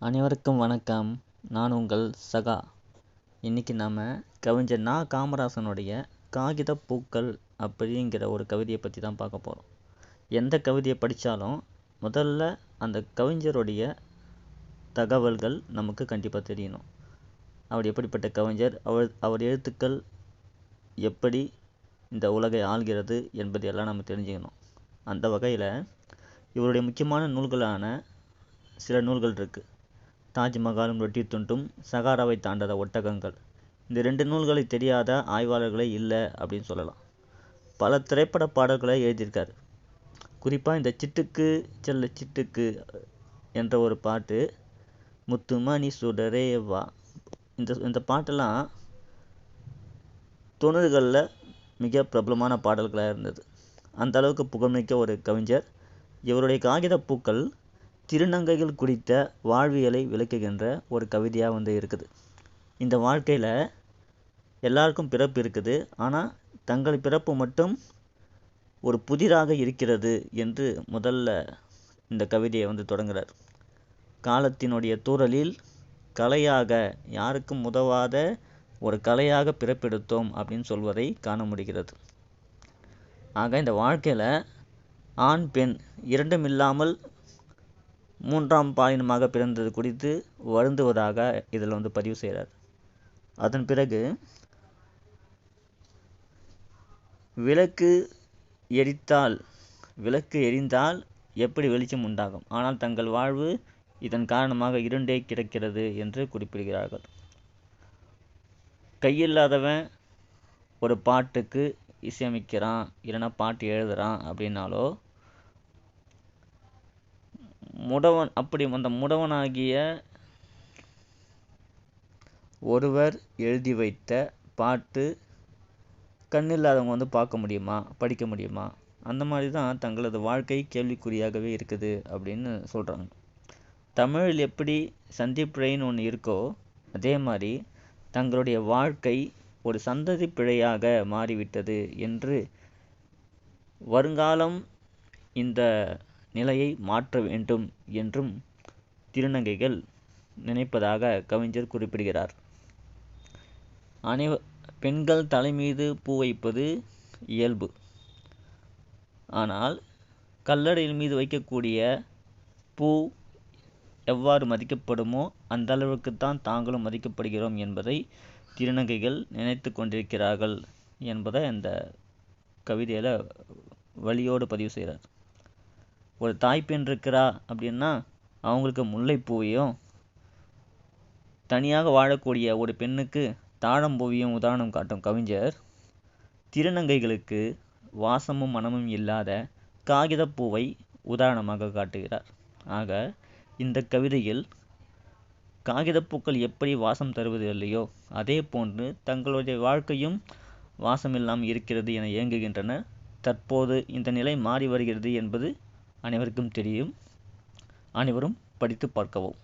அனைவருக்கும் வணக்கம். நான் உங்கள் சகா. இன்றைக்கி நாம் கவிஞர் நா. காமராசனுடைய காகித பூக்கள் அப்படிங்கிற ஒரு கவிதையை பற்றி தான் பார்க்க போகிறோம் எந்த கவிதையை படித்தாலும் முதல்ல அந்த கவிஞருடைய தகவல்கள் நமக்கு கண்டிப்பாக தெரியணும். அவர் எப்படிப்பட்ட கவிஞர்? அவர் அவர் எழுத்துக்கள் எப்படி இந்த உலகை ஆள்கிறது என்பதையெல்லாம் நம்ம தெரிஞ்சுக்கணும். அந்த வகையில் இவருடைய முக்கியமான நூல்களான சில நூல்கள் இருக்குது தாஜ்மஹாலும் ரொட்டி துண்டும் சகாராவை தாண்டாத ஒட்டகங்கள். இந்த ரெண்டு நூல்களை தெரியாத ஆய்வாளர்களே இல்லை அப்படின்னு சொல்லலாம். பல திரைப்பட பாடல்களை எழுதியிருக்காரு. குறிப்பாக இந்த சிட்டுக்கு செல்ல சிட்டுக்கு என்ற ஒரு பாட்டு முத்துமணி சுடரே வா இந்த இந்த பாட்டெல்லாம் தொண்ணூறுகளில் மிக பிரபலமான பாடல்களாக இருந்தது. அந்த அளவுக்கு புகழ்மிக்க ஒரு கவிஞர். இவருடைய காகித பூக்கள் திருநங்கைகள் குறித்த வாழ்வியலை விளக்குகின்ற ஒரு கவிதையாக வந்து இருக்குது. இந்த வாழ்க்கையில் எல்லாருக்கும் பிறப்பு இருக்குது. ஆனால் தங்கள் பிறப்பு மட்டும் ஒரு புதிராக இருக்கிறது என்று முதல்ல இந்த கவிதையை வந்து தொடங்குகிறார் காலத்தினுடைய தூறலில் கலையாக யாருக்கும் உதவாத ஒரு கலையாக பிறப்பெடுத்தோம் அப்படின்னு சொல்வதை காண முடிகிறது. ஆக இந்த வாழ்க்கையில் ஆண் பெண் இரண்டும் இல்லாமல் மூன்றாம் பாலினமாக பிறந்தது குறித்து வருந்துவதாக இதில் வந்து பதிவு செய்கிறார். அதன் பிறகு விளக்கு எரித்தால் விளக்கு எரிந்தால் எப்படி வெளிச்சம் உண்டாகும்? ஆனால் தங்கள் வாழ்வு இதன் காரணமாக இருண்டே கிடக்கிறது என்று குறிப்பிடுகிறார்கள். கையில்லாதவன் ஒரு பாட்டுக்கு இசையமைக்கிறான் இல்லைன்னா பாட்டு எழுதுகிறான் அப்படின்னாலோ முடவன் அப்படி அந்த முடவனாகிய ஒருவர் எழுதி வைத்த பாட்டு கண்ணில்லாதவங்க வந்து பார்க்க முடியுமா? படிக்க முடியுமா? அந்த மாதிரி தான் தங்களது வாழ்க்கை கேள்விக்குறியாகவே இருக்குது அப்படின்னு சொல்கிறாங்க தமிழில் எப்படி சந்திப்பிழைன்னு ரெயின் ஒன்று இருக்கோ அதே மாதிரி தங்களுடைய வாழ்க்கை ஒரு சந்ததி பிழையாக மாறிவிட்டது என்று வருங்காலம் இந்த நிலையை மாற்ற வேண்டும் என்றும் திருநங்கைகள் நினைப்பதாக கவிஞர் குறிப்பிடுகிறார். அனைவ பெண்கள் தலைமீது பூ வைப்பது இயல்பு. ஆனால் கல்லடையின் மீது வைக்கக்கூடிய பூ எவ்வாறு மதிக்கப்படுமோ அந்த அளவுக்குத்தான் தாங்களும் மதிக்கப்படுகிறோம் என்பதை திருநங்கைகள் நினைத்து கொண்டிருக்கிறார்கள் என்பதை அந்த கவிதையில் வழியோடு பதிவு செய்கிறார். ஒரு தாய்ப்பெண் இருக்கிறா அப்படின்னா அவங்களுக்கு முல்லைப்பூவையும் தனியாக வாழக்கூடிய ஒரு பெண்ணுக்கு தாழம்பூவையும் உதாரணம் காட்டும் கவிஞர். திருநங்கைகளுக்கு வாசமும் மனமும் இல்லாத காகிதப்பூவை உதாரணமாக காட்டுகிறார். ஆக இந்த கவிதையில் காகிதப்பூக்கள் எப்படி வாசம் தருவது இல்லையோ அதே போன்று தங்களுடைய வாழ்க்கையும் வாசமில்லாமல் இருக்கிறது என இயங்குகின்றன. தற்போது இந்த நிலை மாறி வருகிறது என்பது அனைவருக்கும் தெரியும். அனைவரும் படித்து பார்க்கவும்.